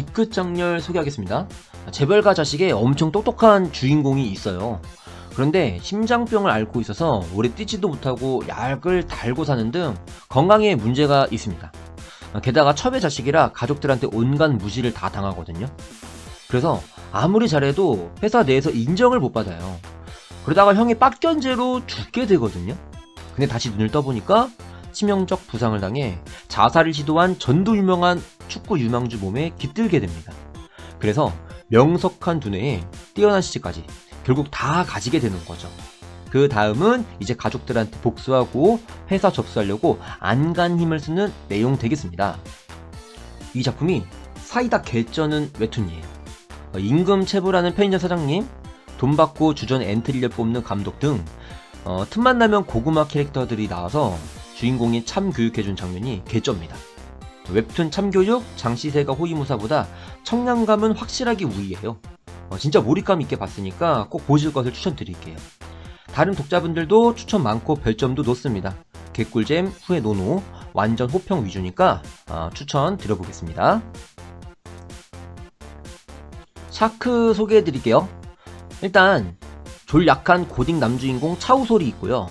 뒤끝 장렬 소개하겠습니다. 재벌가 자식에 엄청 똑똑한 주인공이 있어요. 그런데 심장병을 앓고 있어서 오래 뛰지도 못하고 약을 달고 사는 등 건강에 문제가 있습니다. 게다가 첩의 자식이라 가족들한테 온갖 무시를 다 당하거든요. 그래서 아무리 잘해도 회사 내에서 인정을 못 받아요. 그러다가 형이 빡견제로 죽게 되거든요. 근데 다시 눈을 떠보니까 치명적 부상을 당해 자살을 시도한 전도 유명한 축구 유망주 몸에 깃들게 됩니다. 그래서 명석한 두뇌에 뛰어난 시지까지 결국 다 가지게 되는 거죠. 그 다음은 이제 가족들한테 복수하고 회사 접수하려고 안간 힘을 쓰는 내용 되겠습니다. 이 작품이 사이다 개쩌는 웹툰이에요. 어, 임금 체부라는 편의점 사장님, 돈 받고 주전 엔트리를 뽑는 감독 등 어, 틈만 나면 고구마 캐릭터들이 나와서 주인공이 참 교육해준 장면이 개쩌입니다. 웹툰 참교육 장시세가 호위무사보다 청량감은 확실하게 우위예요. 어, 진짜 몰입감 있게 봤으니까 꼭 보실 것을 추천드릴게요. 다른 독자분들도 추천 많고 별점도 높습니다. 개꿀잼 후에 노노 완전 호평 위주니까 어, 추천 드려보겠습니다. 샤크 소개해드릴게요. 일단 졸 약한 고딩 남주인공 차우솔이 있고요.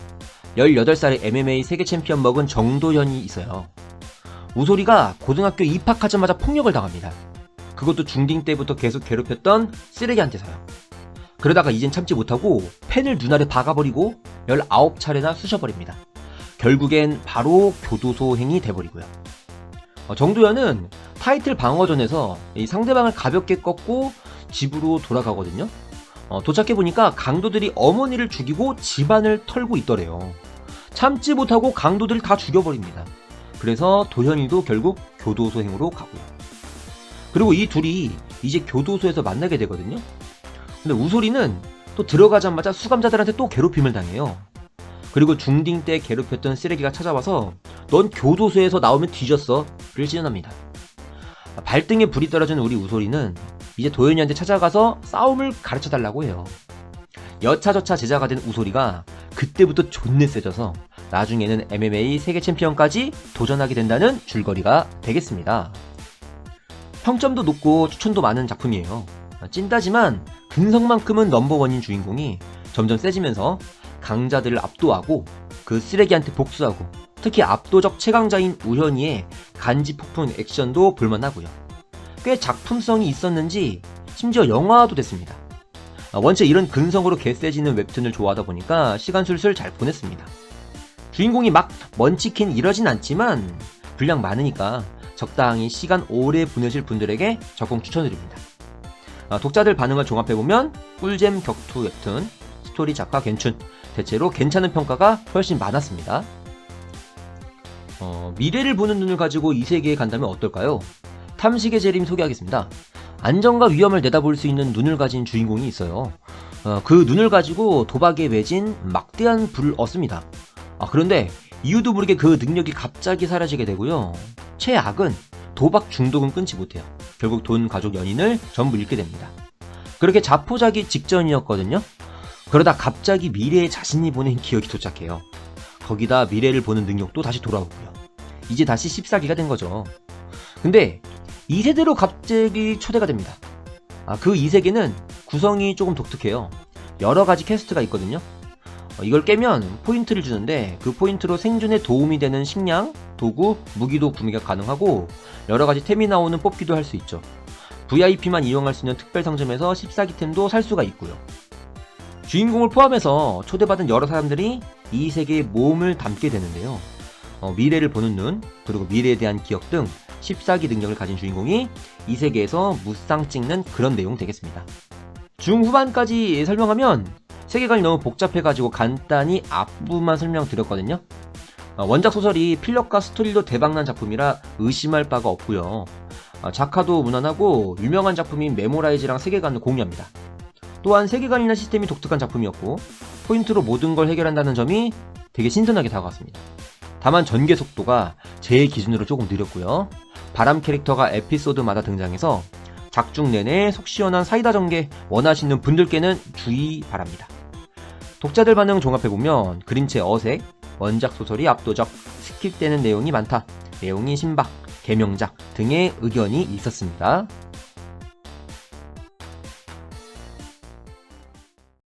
18살의 MMA 세계 챔피언 먹은 정도현이 있어요. 우솔이가 고등학교 입학하자마자 폭력을 당합니다. 그것도 중딩 때부터 계속 괴롭혔던 쓰레기한테서요. 그러다가 이젠 참지 못하고 펜을 눈알에 박아버리고 19차례나 쑤셔버립니다. 결국엔 바로 교도소행이 돼버리고요. 어, 정도현은 타이틀 방어전에서 이 상대방을 가볍게 꺾고 집으로 돌아가거든요. 어, 도착해보니까 강도들이 어머니를 죽이고 집안을 털고 있더래요. 참지 못하고 강도들을 다 죽여버립니다. 그래서 도현이도 결국 교도소행으로 가고요. 그리고 이 둘이 이제 교도소에서 만나게 되거든요. 근데 우솔이는 또 들어가자마자 수감자들한테 또 괴롭힘을 당해요. 그리고 중딩 때 괴롭혔던 쓰레기가 찾아와서 넌 교도소에서 나오면 뒤졌어. 를 시전합니다. 발등에 불이 떨어진 우리 우솔이는 이제 도현이한테 찾아가서 싸움을 가르쳐 달라고 해요. 여차저차 제자가 된 우솔이가 그때부터 존내 세져서 나중에는 MMA 세계 챔피언까지 도전하게 된다는 줄거리가 되겠습니다. 평점도 높고 추천도 많은 작품이에요. 찐따지만 근성만큼은 넘버원인 주인공이 점점 세지면서 강자들을 압도하고 그 쓰레기한테 복수하고 특히 압도적 최강자인 우현이의 간지 폭풍 액션도 볼만하고요. 꽤 작품성이 있었는지 심지어 영화도 됐습니다. 원체 이런 근성으로 개세지는 웹툰을 좋아하다 보니까 시간 술술 잘 보냈습니다. 주인공이 막 먼치킨 이러진 않지만 분량 많으니까 적당히 시간 오래 보내실 분들에게 적극 추천드립니다. 아, 독자들 반응을 종합해보면 꿀잼 격투 웹툰, 스토리 작화 괜춘, 대체로 괜찮은 평가가 훨씬 많았습니다. 어, 미래를 보는 눈을 가지고 이 세계에 간다면 어떨까요? 탐식의 재림 소개하겠습니다. 안정과 위험을 내다볼 수 있는 눈을 가진 주인공이 있어요. 어, 그 눈을 가지고 도박에 매진 막대한 불을 얻습니다. 아, 그런데 이유도 모르게 그 능력이 갑자기 사라지게 되고요. 최악은 도박 중독은 끊지 못해요. 결국 돈, 가족, 연인을 전부 잃게 됩니다. 그렇게 자포자기 직전이었거든요. 그러다 갑자기 미래에 자신이 보낸 기억이 도착해요. 거기다 미래를 보는 능력도 다시 돌아오고요. 이제 다시 14기가 된 거죠. 근데 2세대로 갑자기 초대가 됩니다. 아, 그 2세계는 구성이 조금 독특해요. 여러 가지 캐스트가 있거든요. 어, 이걸 깨면 포인트를 주는데 그 포인트로 생존에 도움이 되는 식량, 도구, 무기도 구매가 가능하고 여러 가지 템이 나오는 뽑기도 할 수 있죠. VIP만 이용할 수 있는 특별 상점에서 14기템도 살 수가 있고요. 주인공을 포함해서 초대받은 여러 사람들이 이 세계에 몸을 담게 되는데요. 어, 미래를 보는 눈, 그리고 미래에 대한 기억 등 14기 능력을 가진 주인공이 이 세계에서 무쌍 찍는 그런 내용 되겠습니다. 중후반까지 설명하면 세계관이 너무 복잡해가지고 간단히 앞부분만 설명드렸거든요. 어, 원작 소설이 필력과 스토리도 대박난 작품이라 의심할 바가 없고요. 어, 작화도 무난하고 유명한 작품인 메모라이즈랑 세계관을 공유합니다. 또한 세계관이나 시스템이 독특한 작품이었고 포인트로 모든 걸 해결한다는 점이 되게 신선하게 다가왔습니다. 다만 전개 속도가 제 기준으로 조금 느렸고요. 바람 캐릭터가 에피소드마다 등장해서 작중 내내 속 시원한 사이다 전개 원하시는 분들께는 주의 바랍니다. 독자들 반응 종합해보면 그림체 어색, 원작 소설이 압도적, 스킵되는 내용이 많다, 내용이 신박, 개명작 등의 의견이 있었습니다.